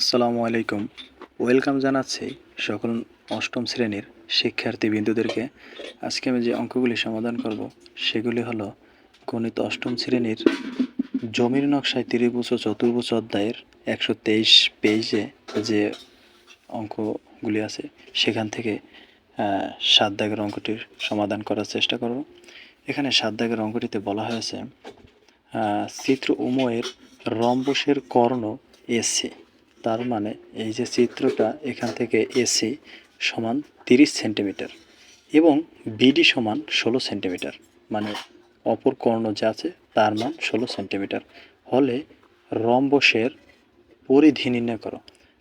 আসসালামু আলাইকুম। ওয়েলকাম জানাচ্ছি সকল অষ্টম শ্রেণির শিক্ষার্থী বিন্দুদেরকে আজকে আমি যে অঙ্কগুলি সমাধান করব, সেগুলি হলো গণিত অষ্টম শ্রেণির জমির নকশায় ত্রিভুজ ও চতুর্ভুজ অধ্যায়ের একশো তেইশ পেজে যে অঙ্কগুলি আছে, সেখান থেকে সাত দাগের অঙ্কটির সমাধান করার চেষ্টা করব। এখানে সাত দাগের অঙ্কটিতে বলা হয়েছে চিত্র উময়ের রম্বসের কর্ণ এসি। তার মানে এই যে চিত্রটা এখান থেকে এসি সমান তিরিশ সেন্টিমিটার এবং বিডি সমান ষোলো সেন্টিমিটার মানে অপর কর্ণ যা আছে তার মান ষোলো সেন্টিমিটার। হলে রম্বসের পরিধি নির্ণয় করো।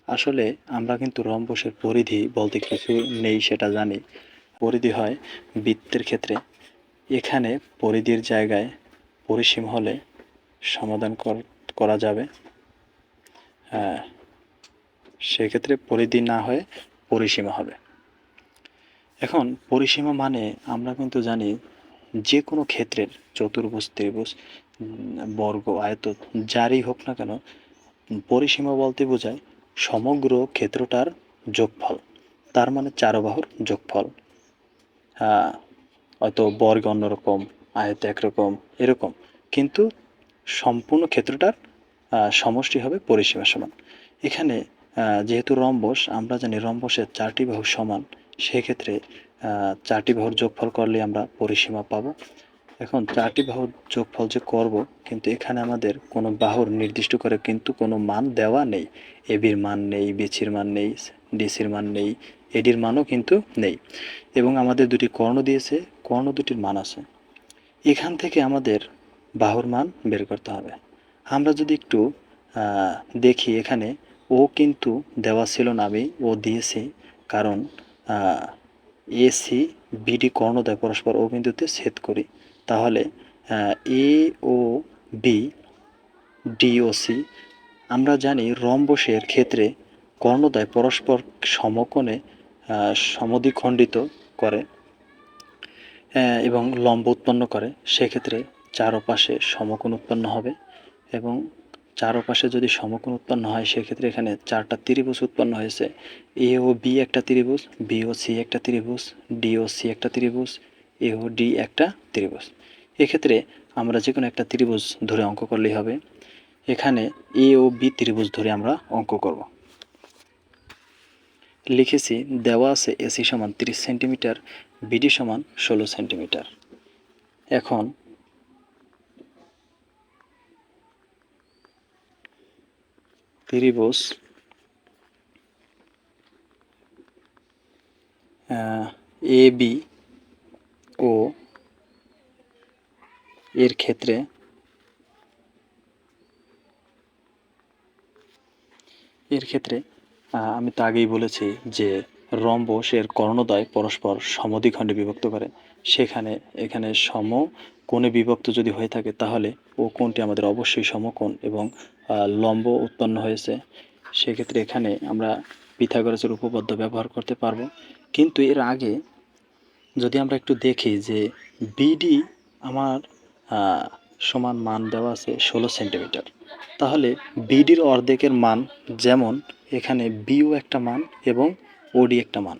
আসলে আমরা কিন্তু রম্বসের পরিধি বলতে কিছু নেই, সেটা জানি। পরিধি হয় বৃত্তের ক্ষেত্রে। এখানে পরিধির জায়গায় পরিসীম হলে সমাধান কর- যাবে। হ্যাঁ। সেক্ষেত্রে পরিধি না হয়ে পরিসীমা হবে। এখন পরিসীমা মানে আমরা কিন্তু জানি যে কোনো ক্ষেত্রের চতুর্ভুজ, ত্রিভুজ, বর্গ, আয়ত, যারই হোক না কেন, পরিসীমা বলতে বোঝায় সমগ্র ক্ষেত্রটার যোগফল। তার মানে চারবাহুর যোগফল। হ্যাঁ হয়তো বর্গ অন্যরকম, আয়ত একরকম, এরকম। কিন্তু সম্পূর্ণ ক্ষেত্রটার সমষ্টি হবে পরিসীমা সমান। এখানে যেহেতু রম্বস আমরা জানি রম্বসের চারটি বাহু সমান। সেক্ষেত্রে চারটি বাহুর যোগফল করলে আমরা পরিসীমা পাবো। এখন চারটি বাহুর যোগফল যে করব, কিন্তু এখানে আমাদের কোনো বাহুর নির্দিষ্ট করে কিন্তু কোনো মান দেওয়া নেই। এবির মান নেই বিচির মান নেই ডিসির মান নেই এডির মানও কিন্তু নেই। এবং আমাদের দুটি কর্ণ দিয়েছে, কর্ণ দুটির মান আছে। এখান থেকে আমাদের বাহুর মান বের করতে হবে। আমরা যদি একটু দেখি এখানে ও কিন্তু দেওয়া ছিল না আমি ও দিয়েছি কারণ এসি বিডি কর্ণদ্বয় পরস্পর ও বিন্দুতে ছেদ করি। তাহলে A O B D O C আমরা জানি রম্বসের ক্ষেত্রে কর্ণদ্বয় পরস্পর সমকোণে আহ, সমদ্বিখণ্ডিত করে এবং লম্ব উৎপন্ন করে। সেক্ষেত্রে চারপাশে সমকোণ উৎপন্ন হবে এবং চারপাশে যদি সমকোণ উৎপন্ন হয়, সেক্ষেত্রে এখানে চারটা ত্রিভুজ উৎপন্ন হয়েছে। এ ও বি একটা ত্রিভুজ, বি ও সি একটা ত্রিভুজ, ডি ও সি একটা ত্রিভুজ, এ ও ডি একটা ত্রিভুজ। এক্ষেত্রে আমরা যে কোনো একটা ত্রিভুজ ধরে অঙ্ক করলেই হবে। এখানে এ ও বি ত্রিভুজ ধরে আমরা অঙ্ক করব। লিখেছি, দেওয়া আছে এসি সমান তিরিশ সেন্টিমিটার, বিডি সমান ষোলো সেন্টিমিটার। এখন ত্রিভুজ এ বি ও এর ক্ষেত্রে এর ক্ষেত্রে আমি তো আগেই বলেছি যে রম্বস এর কর্ণদ্বয় পরস্পর সমদ্বিখণ্ডে বিভক্ত করে। সেখানে, এখানে সম কোণে বিভক্ত যদি হয়ে থাকে, তাহলে ও কোণটি আমাদের অবশ্যই সমকোণ এবং লম্ব উৎপন্ন হয়েছে, সেক্ষেত্রে এখানে আমরা পিথাগোরাসের উপপাদ্য ব্যবহার করতে পারব। কিন্তু এর আগে যদি আমরা একটু দেখি যে বিডি আমার সমান মান দেওয়া আছে ষোলো সেন্টিমিটার। তাহলে বিডির অর্ধেকের মান যেমন এখানে বিও একটা মান এবং ওডি একটা মান।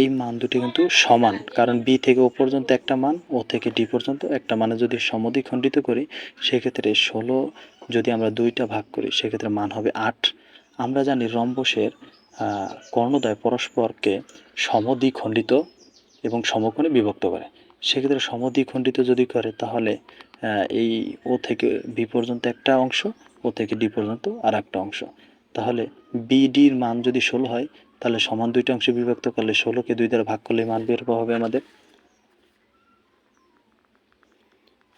এই মান দুটি কিন্তু সমান, কারণ বি থেকে ও পর্যন্ত একটা মান ও থেকে ডি পর্যন্ত একটা মানে যদি সমদ্বিখণ্ডিত করি, সেক্ষেত্রে ষোলো যদি আমরা দুইটা ভাগ করি সেক্ষেত্রে মান হবে আট। আমরা জানি রম্বসের আহ, কর্ণদ্বয় পরস্পরকে সমদ্বিখণ্ডিত এবং সমকোণে বিভক্ত করে। সেক্ষেত্রে সমদ্বিখণ্ডিত যদি করে তাহলে এই ও থেকে বি পর্যন্ত একটা অংশ ও থেকে ডি পর্যন্ত আর একটা অংশ। তাহলে বিডির মান যদি ষোলো হয় তাহলে সমান দুইটা অংশে বিভক্ত করলে ষোলোকে দুই দ্বারা ভাগ করলে মান বের হবে আমাদের।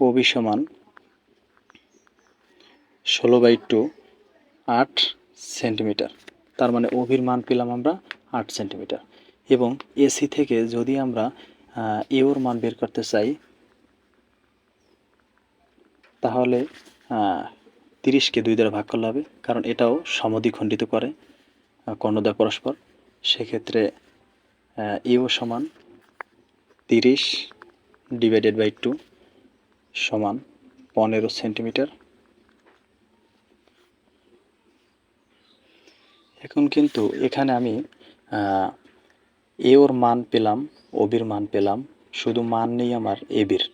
ওবি সমান ষোলো বাই টু আট সেন্টিমিটার। তার মানে ওভির মান পেলাম আমরা আট সেন্টিমিটার। এবং এসি থেকে যদি আমরা এওর মান বের করতে চাই তাহলে তিরিশকে দুই দ্বারা ভাগ করলে হবে কারণ এটাও সমদ্বিখণ্ডিত করে আহ, কর্ণদ্বয় পরস্পর। সেক্ষেত্রে ইও সমান তিরিশ ডিভাইডেড বাই টু সমান পনেরো সেন্টিমিটার। এখন কিন্তু এখানে আমি এ ওর মান পেলাম ওবির মান পেলাম, শুধু মান নেই আমার এবির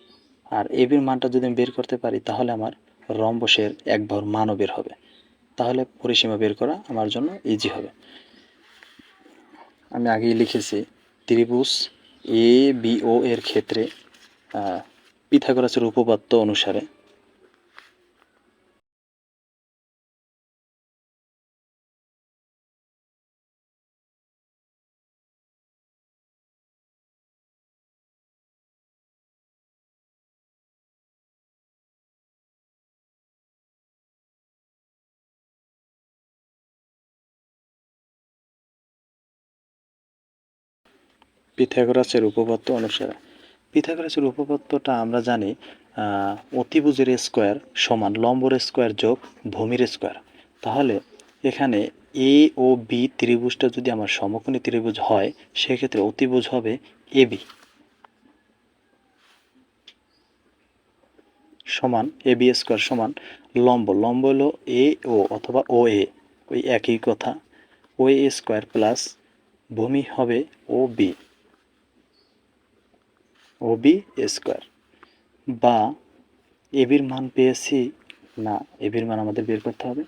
আর এবির মানটা যদি আমি বের করতে পারি, তাহলে আমার রম্বসের এক ভর মানও বের হবে। তাহলে পরিসীমা বের করা আমার জন্য ইজি হবে। আমি আগেই লিখেছি, ত্রিভুজ এ বি ও এর ক্ষেত্রে পিথাগোরাসের উপপাদ্য অনুসারে পিথাগোরাসের উপপাদ্য অনুসারে। পিথাগোরাসের উপপাদ্যটা আমরা জানি অতিভুজের স্কোয়ার সমান লম্বর স্কোয়ার যোগ ভূমির স্কোয়ার। তাহলে এখানে এ ও বি ত্রিভুজটা যদি আমার সমকোণী ত্রিভুজ হয়, সেক্ষেত্রে অতিভুজ হবে এ বি সমান এ বি স্কোয়ার সমান লম্ব লম্ব হলো এ ও অথবা ও এ ওই একই কথা। ও এ স্কোয়ার প্লাস ভূমি হবে O B O B square. বা এবির মান পেয়েছি না, এবির মান আমাদের বের করতে হবে।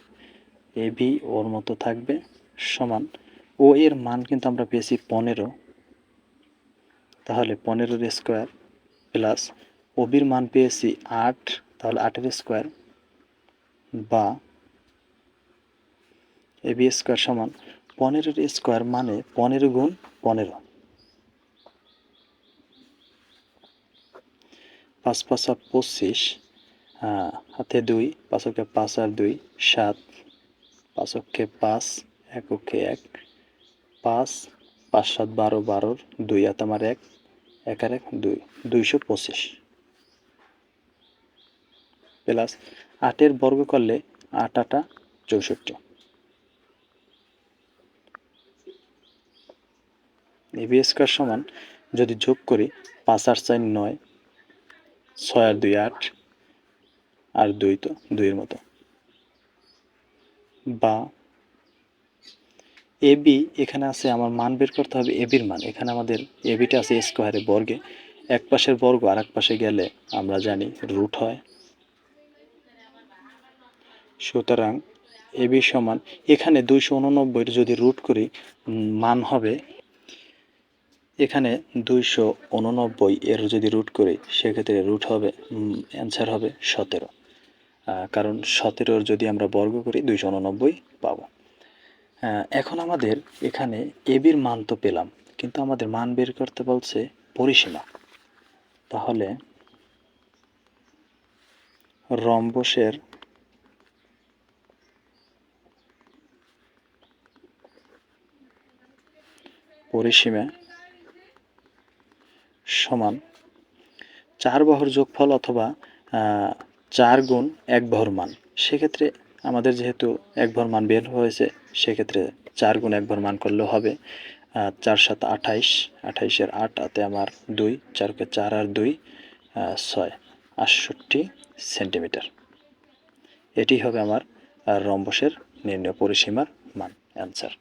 এ বি ওর মতো থাকবে সমান। ও এর মান কিন্তু আমরা পেয়েছি পনেরো। তাহলে পনেরোর স্কোয়ার প্লাস ওবির মান পেয়েছি আট, তাহলে আটের স্কোয়ার। বা এ বি স্কোয়ার সমান। পনেরোর স্কোয়ার মানে পনেরো গুণ পনেরো। পাঁচ পাঁচ পাঁচা পঁচিশ আহ, হাতে দুই পাঁচকে পাঁচ আর দুই সাত পাঁচকে পাঁচ এককে এক পাঁচ পাঁচ সাত বারো বারোর দুই হাত আমার এক এক আর এক দুই দুইশো পঁচিশ। প্লাস আটের বর্গ করলে আট আটা চৌষট্টি। এবি স্কোয়ার সমান যদি যোগ করি পাঁচ আর চার নয় ছয় আর দুই আট, আর দুই তো, দুইয়ের মতো। বা এবি এখানে আছে আমার মান বের করতে হবে এবির মান। এখানে আমাদের এবিটা আছে স্কোয়ারে বর্গে। এক পাশের বর্গ আর এক পাশে গেলে আমরা জানি রুট হয়। সুতরাং এবি সমান, এখানে দুইশো উননব্বইয়ের যদি রুট করি মান হবে এখানে দুইশো উননব্বই এর যদি রুট করি, সেক্ষেত্রে রুট হবে অ্যান্সার হবে সতেরো। কারণ সতেরোর যদি আমরা বর্গ করি, দুইশো উননব্বই পাবো। এখন আমাদের এখানে এবির মান তো পেলাম, কিন্তু আমাদের মান বের করতে বলছে পরিসীমা। তাহলে রম্বসের পরিসীমা সমান চার বহর যোগফল অথবা চার গুণ এক বহর মান। সেক্ষেত্রে আমাদের যেহেতু এক ভর মান বের হয়েছে, সেক্ষেত্রে চার গুণ এক ভর মান করলেও হবে চার সাত আঠাইশ, আঠাইশের আট হাতে আমার দুই, চারকে চার আর দুই ছয়, আটষট্টি সেন্টিমিটার। এটি হবে আমার রম্বসের নির্ণয় পরিসীমার মান, অ্যান্সার।